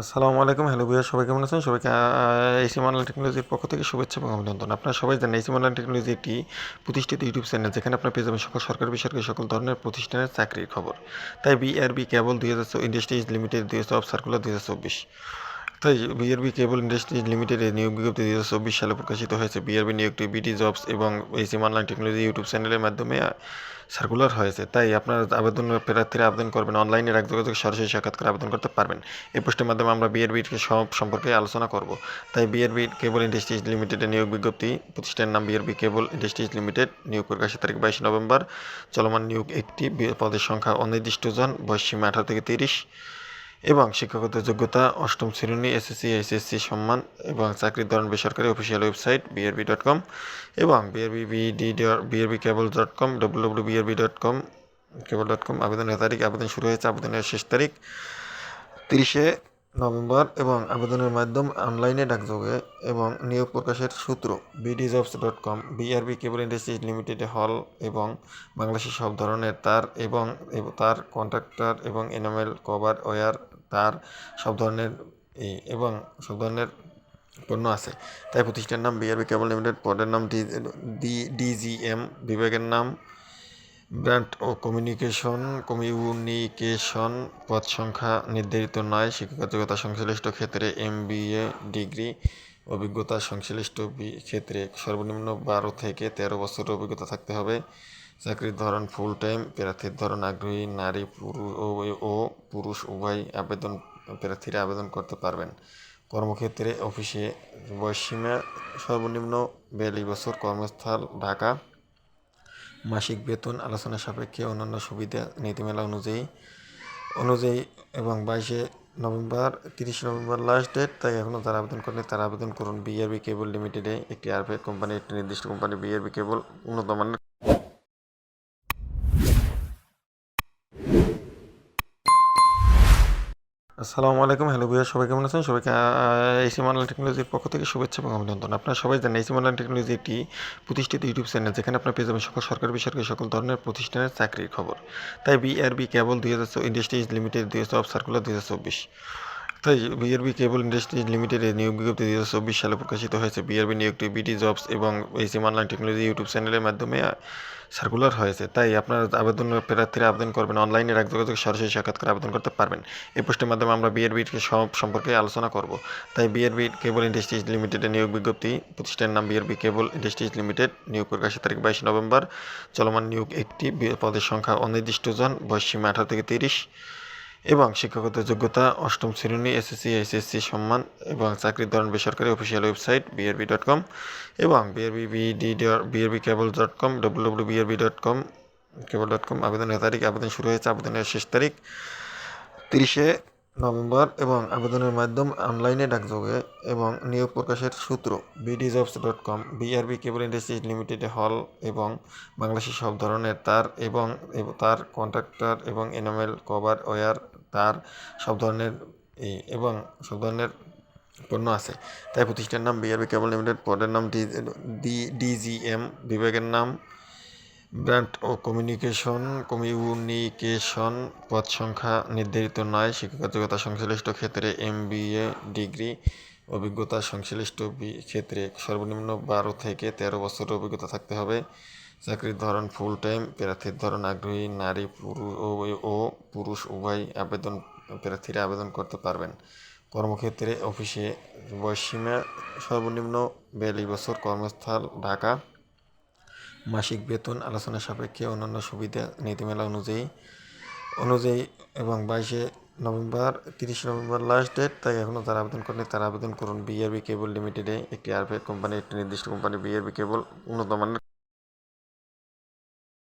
আসসালামু আলাইকুম। হ্যালো ভাইয়া সবাই কেমন আছেন? সবাইকে এসি অনলাইন টেকনোলজির পক্ষ থেকে শুভেচ্ছা এবং অভিনন্দন। আপনারা সবাই জানেন এসি অনলাইন টেকনোলজি একটি প্রতিষ্ঠিত ইউটিউব চ্যানেল যেখানে আপনার পেয়ে যাবেন সকল সরকারি, বেসরকারি সকল ধরনের প্রতিষ্ঠানের চাকরির খবর। তাই বিআরবি কেবল দুই হাজার ইন্ডাস্ট্রিজ লিমিটেড দুই হাজার সার্কুলার দুই হাজার চব্বিশ। তাই বিআরবি কেবল ইন্ডাস্ট্রিজ লিমিটেডের নিয়োগ বিজ্ঞপ্তি হাজার চব্বিশ সালে প্রকাশিত হয়েছে। বিআরবি নিয়োগটি বিটি জবস এবং এসিম অনলাইন টেকনোলজি ইউটিউব চ্যানেলের মাধ্যমে সার্কুলার হয়েছে। তাই আপনার আবেদন প্রার্থীরা আবেদন করবেন। অনলাইনে এক যোগাযোগ সরাসরি সাক্ষাৎ করে আবেদন করতে পারবেন। এই পোস্টের মাধ্যমে আমরা বিআরবির সব সম্পর্কে আলোচনা করব। তাই বিআরবি কেবল ইন্ডাস্ট্রিজ লিমিটেডের নিয়োগ বিজ্ঞপ্তি প্রতিষ্ঠানের নাম বিআরবি কেবল ইন্ডাস্ট্রিজ লিমিটেড। নিয়োগ প্রকাশের তারিখ বাইশে নভেম্বর। চলমান নিয়োগ একটি পদের সংখ্যা অনির্দিষ্ট জন, বয়স সীমা আঠারো থেকে তিরিশ। এবং শিক্ষাগত যোগ্যতা অষ্টম শ্রেণি, এসএসসি, এইচএসসি সম্মান এবং চাকরির ধরন বেসরকারি official website BRB dot com এবং BRB BD BRB Cable dot com W W BRB dot com Cable dot com আবেদনের তারিখ, আবেদন শুরু হয়েছে আবেদনের শেষ তারিখ তিরিশে নভেম্বর এবং আবেদনের মাধ্যম অনলাইনে ডাকযোগে এবং নিয়োগ প্রকাশের সূত্র BD jobs dot com BRB Cable Industries Limited হল এবং বাংলাদেশের সব ধরনের তার এবং তার কন্ট্রাক্টর এবং এনামেল কভার ওয়ার তার সব ধরনের এবং সব ধরনের পণ্য আছে। তাই প্রতিষ্ঠানের নাম বিআরবি কেবল লিমিটেড, পদের নাম ডি ডিজিএম, বিভাগের নাম ব্র্যান্ড ও কমিউনিকেশন কমিউনিকেশন, পদ সংখ্যা নির্ধারিত নয়, শিক্ষাগত যোগ্যতা সংশ্লিষ্ট ক্ষেত্রে এম ডিগ্রি, অভিজ্ঞতা সংশ্লিষ্ট ক্ষেত্রে সর্বনিম্ন বারো থেকে তেরো বছরের অভিজ্ঞতা থাকতে হবে। চাকরির ধরন ফুল টাইম প্রার্থীর ধরন আগ্রহী, নারী পুরুষ ও পুরুষ উভয় আবেদন, প্রার্থীরা আবেদন করতে পারবেন। কর্মক্ষেত্রে অফিসে বয়সীমা সর্বনিম্ন বিয়াল্লিশ বছর, কর্মস্থল, ঢাকা। মাসিক বেতন আলোচনা সাপেক্ষে অন্যান্য সুবিধা, নীতিমালা অনুযায়ী অনুযায়ী এবং বাইশে নভেম্বর, তিরিশে নভেম্বর লাস্ট ডেট তাই এখনও যারা আবেদন করেনি তারা আবেদন করুন। বিআরবি কেবল লিমিটেডে একটি আরপিএফ কোম্পানি একটি নির্দিষ্ট কোম্পানি বিআরবি কেবল উন্নত মানের আসসালামু আলাইকুম। হ্যালো ভাইয়া সবাই কেমন আছেন? সবাইকে এসি অনলাইন টেকনোলজির পক্ষ থেকে শুভেচ্ছা এবং অভিনন্দন। আপনারা সবাই জানেন এসি অনলাইন টেকনোলজি একটি প্রতিষ্ঠিত ইউটিউব চ্যানেল যেখানে আপনার পেয়ে যাবেন সকল সরকারি, বেসরকারি সকল ধরনের প্রতিষ্ঠানের চাকরির খবর। তাই বিআরবি কেবল দুই হাজার ইন্ডাস্ট্রিজ লিমিটেড দুই হাজার সার্কুলার দুই হাজার চব্বিশ। তাই বিআরবি কেবল ইন্ডাস্ট্রিজ লিমিটেডের নিয়োগ বিজ্ঞপ্তি দু চব্বিশ সালে প্রকাশিত হয়েছে। বিআরবি নিয়োগটি বিটি জবস এবং এসিম অনলাইন টেকনোলজি ইউটিউব চ্যানেলের মাধ্যমে সার্কুলার হয়েছে। তাই আপনার আবেদন প্রার্থীরা আবেদন করবেন। অনলাইনে এক যোগাযোগ সরাসরি সাক্ষাৎ করে আবেদন করতে পারবেন। এই পোস্টের মাধ্যমে আমরা বিআরবির সব সম্পর্কে আলোচনা করব। তাই বিআরবি কেবল ইন্ডাস্ট্রিজ লিমিটেডের নিয়োগ বিজ্ঞপ্তি প্রতিষ্ঠানের নাম বিআরবি কেবল ইন্ডাস্ট্রিজ লিমিটেড নিয়োগ প্রকাশের তারিখ বাইশ নভেম্বর। চলমান নিয়োগ একটি পদের সংখ্যা অনির্দিষ্ট জন। বয়স সীমা আঠারো থেকে তিরিশ। এবং শিক্ষাগত যোগ্যতা অষ্টম শ্রেণি, এসএসসি এসএসসি সম্মান এবং চাকরির ধরন বেসরকারি official website BRB dot com এবং BRB BD BRB Cable dot com W W BRB dot com, Cable dot com আবেদনের তারিখ, আবেদন শুরু হয়েছে আবেদনের শেষ তারিখ তিরিশে নভেম্বর এবং আবেদনের মাধ্যম অনলাইনে ডাকযোগে এবং নিয়োগ প্রকাশের সূত্র BD jobs dot com BRB Cable Industries Limited হল এবং বাংলাদেশের সব ধরনের তার এবং তার কন্ট্রাক্টর এবং এনামেল কভার ওয়ার তার সব ধরনের এবং সব ধরনের পণ্য আছে। তাই প্রতিষ্ঠানের নাম বিআরবি কেবল লিমিটেড পদের নাম ডি ডিজিএম বিভাগের নাম ব্র্যান্ড ও কমিউনিকেশন কমিউনিকেশন পদ সংখ্যা নির্ধারিত নয়। শিক্ষাগত সংশ্লিষ্ট ক্ষেত্রে এম ডিগ্রি অভিজ্ঞতা সংশ্লিষ্ট ক্ষেত্রে সর্বনিম্ন বারো থেকে তেরো বছরের অভিজ্ঞতা থাকতে হবে। চাকরির ধরন ফুল টাইম প্রার্থীর ধরন আগ্রহী, নারী পুরুষ ও পুরুষ, উভয় আবেদন, প্রার্থীরা আবেদন করতে পারবেন। কর্মক্ষেত্রে অফিসে বয়সীমা সর্বনিম্ন বিয়াল্লিশ বছর, কর্মস্থল, ঢাকা। মাসিক বেতন আলোচনা সাপেক্ষে অন্যান্য সুবিধা নীতিমালা অনুযায়ী অনুযায়ী এবং বাইশে নভেম্বর, তিরিশে নভেম্বর লাস্ট ডেট তাই এখনও যারা আবেদন করেনি তারা আবেদন করুন। বিআরবি কেবল লিমিটেডে একটি আরপিএফ কোম্পানি একটি নির্দিষ্ট কোম্পানি বিআরবি কেবল উন্নত মানের